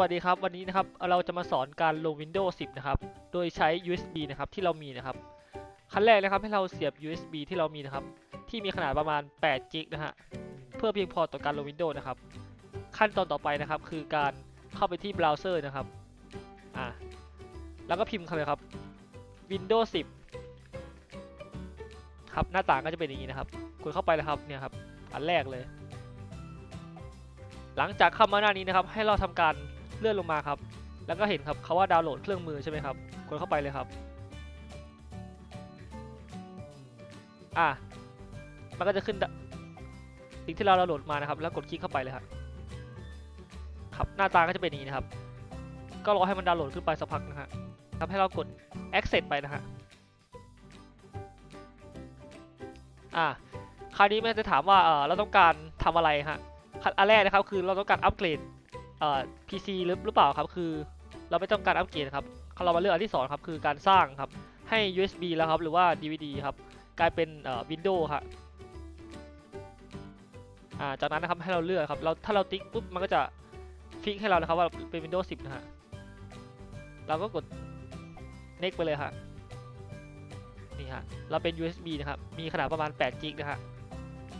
วัสดีครับ วันนี้นะครับเราจะมาสอนการลง Windows 10 นะครับ โดยใช้ USB นะครับที่เรามีนะครับ ขั้นแรกนะครับให้เราเสียบ USB ที่เรามีนะครับ ที่มีขนาดประมาณ8 g b นะฮะ เพื่อเพียงพอต่อการลง Windows นะครับ ขั้นตอนต่อไปนะครับ คือการเข้าไปที่เบราว์เซอร์นะครับ อ่า แล้วก็พิมพ์คำเลยครับ Windows 10 ครับ หน้าต่างก็จะเป็นอย่างนี้นะครับ กดเข้าไปเลยครับ เนี่ยครับ อันแรกเลย หลังจากเข้ามาหน้านี้นะครับ ให้เราทำการ เลื่อนลงมาครับ แล้วก็เห็นครับเขาว่าดาวน์โหลดเครื่องมือใช่ไหมครับกดเข้าไปเลยครับ อะมันก็จะขึ้นสิ่งที่เราดาวน์โหลดมานะครับ แล้วกดคลิกเข้าไปเลยครับครับหน้าตาก็จะเป็นอย่างนี้นะครับ ก็รอให้มันดาวน์โหลดขึ้นไปสักพักนะฮะครับให้เรากด access ไปนะฮะอะคราวนี้มันจะถามว่าเออเราต้องการทำอะไรฮะอันแรกนะครับคือเราต้องการอัปเกรด เอ่อ PC หรือหรือเปล่าครับ คือ เราไม่ต้องการอัปเกรดครับเรามาเลือกอันที่สองครับ คือการสร้างครับ ให้ USB แล้วครับ หรือว่า DVD ครับ กลายเป็นเอ่อ Windows ครับอ่า จากนั้นนะครับ ให้เราเลือกครับ เราถ้าเราติ๊กปุ๊บ มันก็จะฟิกให้เรานะครับว่าเป็น Windows 10 นะฮะ เราก็กด next ไปเลยฮะนี่ฮะ เราเป็น USB นะครับ มีขนาดประมาณ8 g b นะฮะ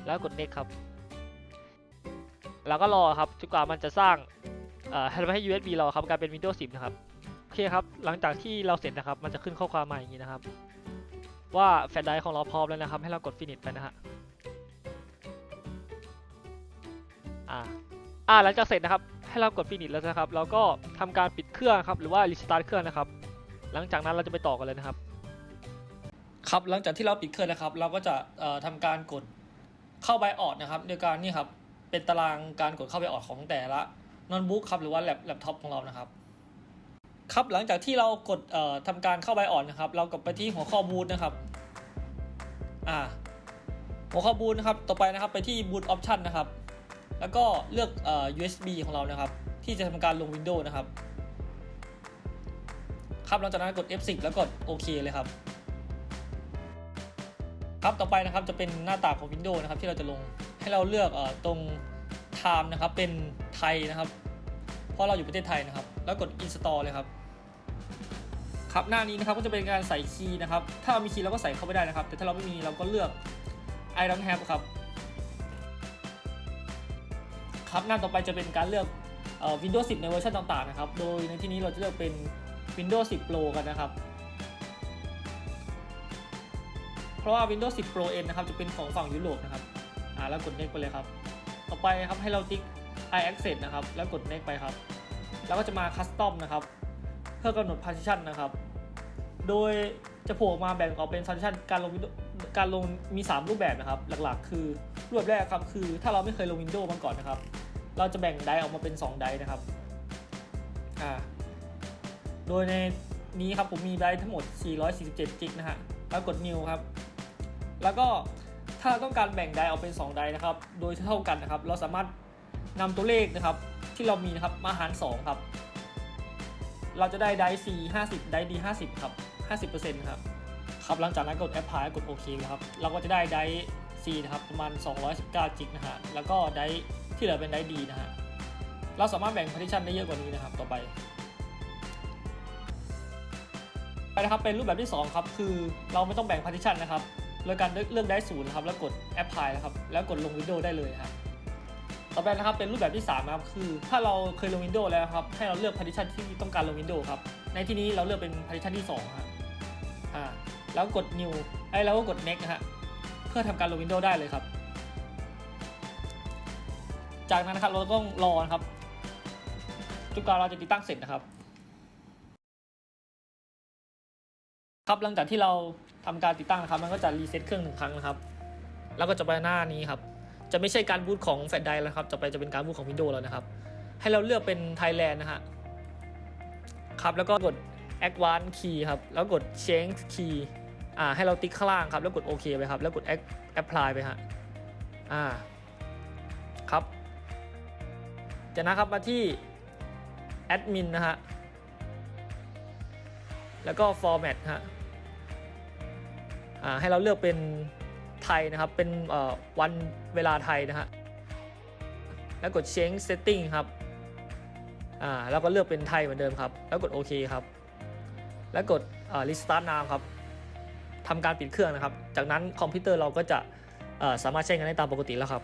แล้วกด next ครับ แล้วก็รอครับจนกว่ามันจะสร้าง เอ่อให้ USB เราครับกลายเป็น Windows 10 นะครับ โอเคครับ หลังจากที่เราเสร็จนะครับ มันจะขึ้นข้อความมาอย่างนี้นะครับ ว่าแฟลชไดรฟ์ของเราพร้อมแล้วนะครับ ให้เรากด finish ไปนะฮะ อ่า อ่า หลังจากเสร็จนะครับ ให้เรากด finish แล้วนะครับ เราก็ทำการปิดเครื่องครับ หรือว่า restart เครื่องนะครับ หลังจากนั้นเราจะไปต่อกันเลยนะครับ ครับ หลังจากที่เราปิดเครื่องนะครับ เราก็จะเอ่อทำการกดเข้าไบออดนะครับ โดยการนี่ครับ เป็นตารางการกดเข้าไปออดของแต่ละ โน้ตบุ๊กครับหรือว่าแล็ปแล็ปท็อปของเรานะครับ ครับหลังจากที่เรากดเอ่อทำการเข้าไปออดนะครับ เรากดไปที่หัวข้อบูตนะครับอ่าหัวข้อบูตนะครับต่อไปนะครับไปที่บูตออปชันนะครับ แล้วก็เลือกเอ่อ USB ของเรานะครับ ที่จะทำการลง Windows นะครับครับหลังจากนั้นกด F10 แล้วกดโอเคเลยครับ ครับต่อไปนะครับจะเป็นหน้าตาของ Windows นะครับ ที่เราจะลงให้เราเลือกเอ่อตรง Time นะครับเป็นไทยนะครับเพราะเราอยู่ประเทศไทยนะครับ แล้วกด Install เลยครับครับหน้านี้นะครับก็จะเป็นการใส่คีย์นะครับ ถ้าเรามีคีย์เราก็ใส่เข้าไปได้นะครับ แต่ถ้าเราไม่มีเราก็เลือก I don't have ครับ ครับหน้าต่อไปจะเป็นการเลือกออ Windows 10 ในเวอร์ชันต่างๆนะครับ โดยในที่นี้เราจะเลือกเป็น Windows 10 Pro กันนะครับ เพราะว่า Windows 10 Pro N นะครับจะเป็นของฝั่งยุโรปนะครับ อ่าแล้วกด next ไปเลยครับ ต่อไปครับให้เราติ๊ก i access นะครับ แล้วกด next ไปครับ แล้วก็จะมา custom นะครับ เพื่อกำหนด partition นะครับ โดยจะโผล่ออกมาแบ่งออกเป็น partition การลงการลงมี 3 รูปแบบนะครับ หลักๆ คือรูปแรกครับคือถ้าเราไม่เคยลง Windows มาก่อนนะครับ เราจะแบ่งไดออกมาเป็น 2 ไดนะครับอ่าโดยในนี้ครับผมมีไดทั้งหมด 447 จิกนะฮะแล้วกด new ครับ แล้วก็ ถ้าต้องการแบ่งไดออกเป็น 2 ไดนะครับ โดยเท่ากันนะครับ เราสามารถนำตัวเลขนะครับ ที่เรามีนะครับมาหาร 2 ครับ เราจะได้ไดร์ C 50ไดร์ D 50ครับ50%ครับครับหลังจากนั้นกด apply กดโอเคครับ เราก็จะได้ไดร์ C นะครับประมาณ 219จิกนะฮะแล้วก็ไดร์ที่เหลือเป็นไดร์ D นะฮะเราสามารถแบ่ง partition ได้เยอะกว่านี้นะครับต่อไปไปนะครับเป็นรูปแบบที่ 2 ครับ คือเราไม่ต้องแบ่ง partition นะครับ โดยการเลือกได้ศูนย์นะครับแล้วกด apply นะครับแล้วกดลง Windows ได้เลยครับต่อไปนะครับเป็นรูปแบบที่3นะครับคือ ถ้าเราเคยลง Windows แล้วครับให้เราเลือก partition ที่ต้องการลง Windows ครับในที่นี้เราเลือกเป็น partition ที่2ครับอ่าแล้วกด new ไอ้แล้วก็กด next ฮะเพื่อทำการลง Windows ได้เลยครับ จากนั้นนะครับเราต้องรอครับจนกว่าเราจะติดตั้งเสร็จนะครับ ครับหลังจากที่เราทำการติดตั้งนะครับ มันก็จะรีเซ็ตเครื่องหนึ่งครั้งนะครับ แล้วก็จะไปหน้านี้ครับ จะไม่ใช่การบูตของแฟลชไดร์แล้วครับ จะไปจะเป็นการบูตของ Windows แล้วนะครับ ให้เราเลือกเป็น Thailand นะฮะ ครับ แล้วก็กด Advanced Key ครับ แล้วกด Change Key อ่า ให้เราติ๊กข้างล่างครับ แล้วกดโอเคไปครับ แล้วกด Apply ไปฮะ อ่า ครับ จากนั้นครับมาที่ Admin นะฮะ แล้วก็ Format ฮะ ให้เราเลือกเป็นไทยนะครับ เป็นวันเวลาไทยนะฮะ แล้วกด change setting ครับ อ่า แล้วก็เลือกเป็นไทยเหมือนเดิมครับ แล้วกดโอเคครับ แล้วกด restart now ครับทำการปิดเครื่องนะครับ จากนั้นคอมพิวเตอร์เราก็จะสามารถใช้งานได้ตามปกติแล้วครับ